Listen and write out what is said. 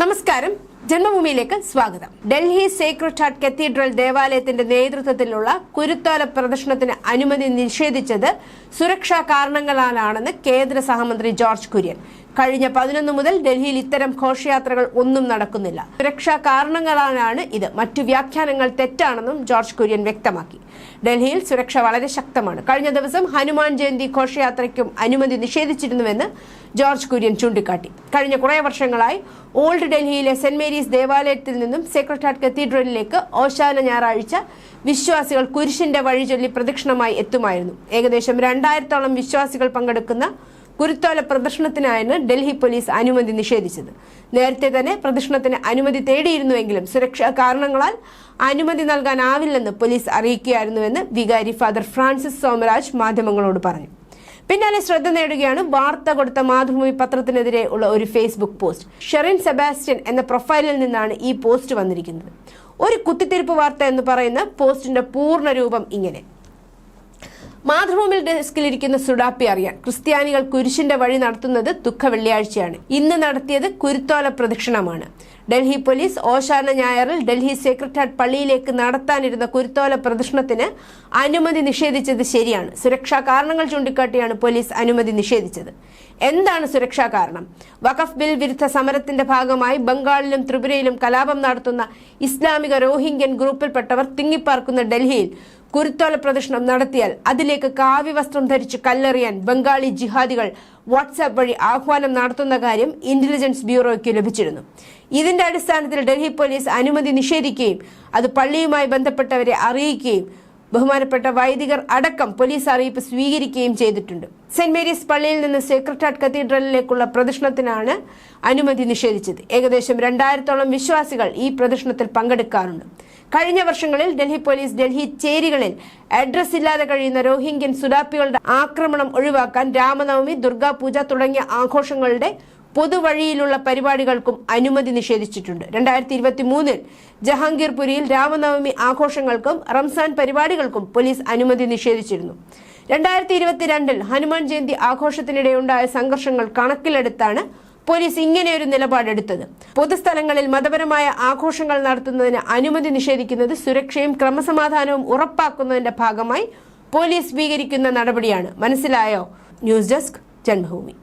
നമസ്കാരം. ജന്മഭൂമിയിലേക്ക് സ്വാഗതം. Delhi Sacred heart cathedral ദേവാലയത്തിന്റെ നേതൃത്വത്തിലുള്ള കുരുത്തോല പ്രദർശനത്തിന് അനുമതി നിഷേധിച്ചത് സുരക്ഷാ കാരണങ്ങളാലാണെന്ന് കേന്ദ്ര സഹമന്ത്രി ജോർജ് കുര്യൻ. കഴിഞ്ഞ പതിനൊന്ന് മുതൽ ഡൽഹിയിൽ ഇത്തരം ഘോഷയാത്രകൾ ഒന്നും നടക്കുന്നില്ല. സുരക്ഷാ കാരണങ്ങളാണ് ഇത്. മറ്റു വ്യാഖ്യാനങ്ങൾ തെറ്റാണെന്നും ജോർജ് കുര്യൻ വ്യക്തമാക്കി. ഡൽഹിയിൽ സുരക്ഷ വളരെ ശക്തമാണ്. കഴിഞ്ഞ ദിവസം ഹനുമാൻ ജയന്തി ഘോഷയാത്രയ്ക്കും അനുമതി നിഷേധിച്ചിരുന്നുവെന്ന് ജോർജ് കുര്യൻ ചൂണ്ടിക്കാട്ടി. കഴിഞ്ഞ കുറേ വർഷങ്ങളായി ഓൾഡ് ഡൽഹിയിലെ സെന്റ് മേരീസ് ദേവാലയത്തിൽ നിന്നും സേക്രട്ട് ഹാർട്ട് കത്തീഡ്രലിലേക്ക് ഓശാന ഞായറാഴ്ച വിശ്വാസികൾ കുരിശിന്റെ വഴി ചൊല്ലി പ്രദക്ഷിണമായി എത്തുമായിരുന്നു. ഏകദേശം രണ്ടായിരത്തോളം വിശ്വാസികൾ പങ്കെടുക്കുന്ന കുരുത്തോല പ്രദർശനത്തിനായാണ് ഡൽഹി പോലീസ് അനുമതി നിഷേധിച്ചത്. നേരത്തെ തന്നെ പ്രദർശനത്തിന് അനുമതി തേടിയിരുന്നുവെങ്കിലും സുരക്ഷാ കാരണങ്ങളാൽ അനുമതി നൽകാനാവില്ലെന്ന് പോലീസ് അറിയിക്കുകയായിരുന്നുവെന്ന് വികാരി ഫാദർ ഫ്രാൻസിസ് സോമരാജ് മാധ്യമങ്ങളോട് പറഞ്ഞു. പിന്നാലെ ശ്രദ്ധ നേടുകയാണ് വാർത്ത കൊടുത്ത മാതൃഭൂമി പത്രത്തിനെതിരെ ഉള്ള ഒരു ഫേസ്ബുക്ക് പോസ്റ്റ്. ഷെറിൻ സെബാസ്റ്റ്യൻ എന്ന പ്രൊഫൈലിൽ നിന്നാണ് ഈ പോസ്റ്റ് വന്നിരിക്കുന്നത്. ഒരു കുത്തിത്തിരിപ്പ് വാർത്ത എന്ന് പറയുന്ന പോസ്റ്റിന്റെ പൂർണ രൂപം ഇങ്ങനെ. മാതൃഭൂമി ഡെസ്കിലിരിക്കുന്ന സുഡാപ്പി അറിയാൻ ക്രിസ്ത്യാനികൾ കുരിശിന്റെ വഴി നടത്തുന്നത് ദുഃഖ വെള്ളിയാഴ്ചയാണ്. ഇന്ന് നടത്തിയത് കുരുത്തോല പ്രദക്ഷിണമാണ്. ഡൽഹി പോലീസ് ഓശാന ഞായറിൽ ഡൽഹി സെക്രട്ടേറിയറ്റ് പള്ളിയിലേക്ക് നടത്താനിരുന്ന കുരുത്തോല പ്രദർശനത്തിന് അനുമതി നിഷേധിച്ചത് ശരിയാണ്. സുരക്ഷാ കാരണങ്ങൾ ചൂണ്ടിക്കാട്ടിയാണ് പോലീസ് അനുമതി നിഷേധിച്ചത്. എന്താണ് സുരക്ഷാ കാരണം? വഖഫ് ബിൽ വിരുദ്ധ സമരത്തിന്റെ ഭാഗമായി ബംഗാളിലും ത്രിപുരയിലും കലാപം നടത്തുന്ന ഇസ്ലാമിക റോഹിംഗ്യൻ ഗ്രൂപ്പിൽപ്പെട്ടവർ തിങ്ങിപ്പാർക്കുന്ന ഡൽഹിയിൽ കുരുത്തോല പ്രദർശനം നടത്തിയാൽ അതിലേക്ക് കാവ്യവസ്ത്രം ധരിച്ച് കല്ലെറിയാൻ ബംഗാളി ജിഹാദികൾ വാട്സാപ്പ് വഴി ആഹ്വാനം നടത്തുന്ന കാര്യം ഇന്റലിജൻസ് ബ്യൂറോയ്ക്ക് ലഭിച്ചിരുന്നു. ഇതിന്റെ അടിസ്ഥാനത്തിൽ ഡൽഹി പോലീസ് അനുമതി നിഷേധിക്കുകയും അത് പള്ളിയുമായി ബന്ധപ്പെട്ടവരെ അറിയിക്കുകയും ബഹുമാനപ്പെട്ട വൈദികർ അടക്കം പോലീസ് അറിയിപ്പ് സ്വീകരിക്കുകയും ചെയ്തിട്ടുണ്ട്. സെന്റ് മേരീസ് പള്ളിയിൽ നിന്ന് സെക്രട്ട് ഹാർട്ട് കത്തീഡ്രലിലേക്കുള്ള പ്രദർശനത്തിനാണ് അനുമതി നിഷേധിച്ചത്. ഏകദേശം രണ്ടായിരത്തോളം വിശ്വാസികൾ ഈ പ്രദർശനത്തിൽ പങ്കെടുക്കാറുണ്ട്. കഴിഞ്ഞ വർഷങ്ങളിൽ ഡൽഹി പോലീസ് ഡൽഹി ചേരികളിൽ അഡ്രസ് ഇല്ലാതെ കഴിയുന്ന രോഹിംഗ്യൻ സുഡാപ്പികളുടെ ആക്രമണം ഒഴിവാക്കാൻ രാമനവമി ദുർഗാപൂജ തുടങ്ങിയ ആഘോഷങ്ങളുടെ പൊതുവഴിയിലുള്ള പരിപാടികൾക്കും അനുമതി നിഷേധിച്ചിട്ടുണ്ട്. രണ്ടായിരത്തി ഇരുപത്തി മൂന്നിൽ ജഹാംഗീർപുരിയിൽ രാമനവമി ആഘോഷങ്ങൾക്കും റംസാൻ പരിപാടികൾക്കും പോലീസ് അനുമതി നിഷേധിച്ചിരുന്നു. രണ്ടായിരത്തി ഇരുപത്തിരണ്ടിൽ ഹനുമാൻ ജയന്തി ആഘോഷത്തിനിടെയുണ്ടായ സംഘർഷങ്ങൾ കണക്കിലെടുത്താണ് പോലീസ് ഇങ്ങനെയൊരു നിലപാടെടുത്തത്. പൊതുസ്ഥലങ്ങളിൽ മതപരമായ ആഘോഷങ്ങൾ നടത്തുന്നതിന് അനുമതി നിഷേധിക്കുന്നത് സുരക്ഷയും ക്രമസമാധാനവും ഉറപ്പാക്കുന്നതിന്റെ ഭാഗമായി പോലീസ് സ്വീകരിക്കുന്ന നടപടിയാണ്. മനസ്സിലായോ? News desk Janmabhoomi.